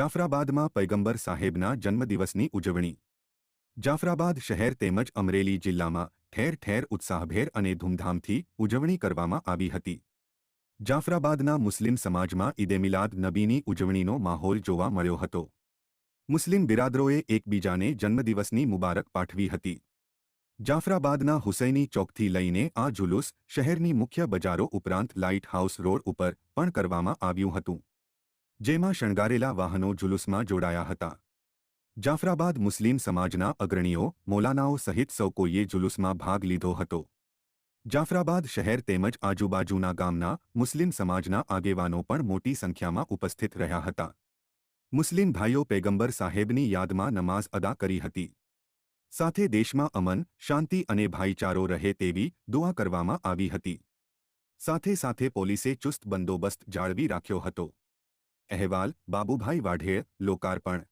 જાફરાબાદમાં પૈગંબર સાહેબના જન્મદિવસની ઉજવણી. જાફરાબાદ શહેર તેમજ અમરેલી જિલ્લામાં ઠેર ઠેર ઉત્સાહભેર અને ધૂમધામથી ઉજવણી કરવામાં આવી હતી. જાફરાબાદના મુસ્લિમ સમાજમાં ઈદે મિલાદ નબીની ઉજવણીનો માહોલ જોવા મળ્યો હતો. મુસ્લિમ બિરાદરોએ એકબીજાને જન્મદિવસની મુબારક પાઠવી હતી. જાફરાબાદના હુસૈની ચોકથી લઈને આ જુલુસ શહેરની મુખ્ય બજારો ઉપરાંત લાઇટ હાઉસ રોડ ઉપર પણ કરવામાં આવ્યું હતું. જેમાં શણગારેલા વાહનો જુલુસમાં જોડાયા હતા. જાફરાબાદ મુસ્લિમ સમાજના અગ્રણીઓ, મોલાનાઓ સહિત સૌ કોઈએ જુલુસમાં ભાગ લીધો હતો. જાફરાબાદ શહેર તેમજ આજુબાજુના ગામના મુસ્લિમ સમાજના આગેવાનો પણ મોટી સંખ્યામાં ઉપસ્થિત રહ્યા હતા. મુસ્લિમ ભાઈઓ પેગંબર સાહેબની યાદમાં નમાઝ અદા કરી હતી. સાથે દેશમાં અમન, શાંતિ અને ભાઈચારો રહે તેવી દુઆ કરવામાં આવી હતી. સાથે સાથે પોલીસે ચુસ્ત બંદોબસ્ત જાળવી રાખ્યો હતો. અહેવાલ બાબુભાઈ વાઢેર લોકાર્પણ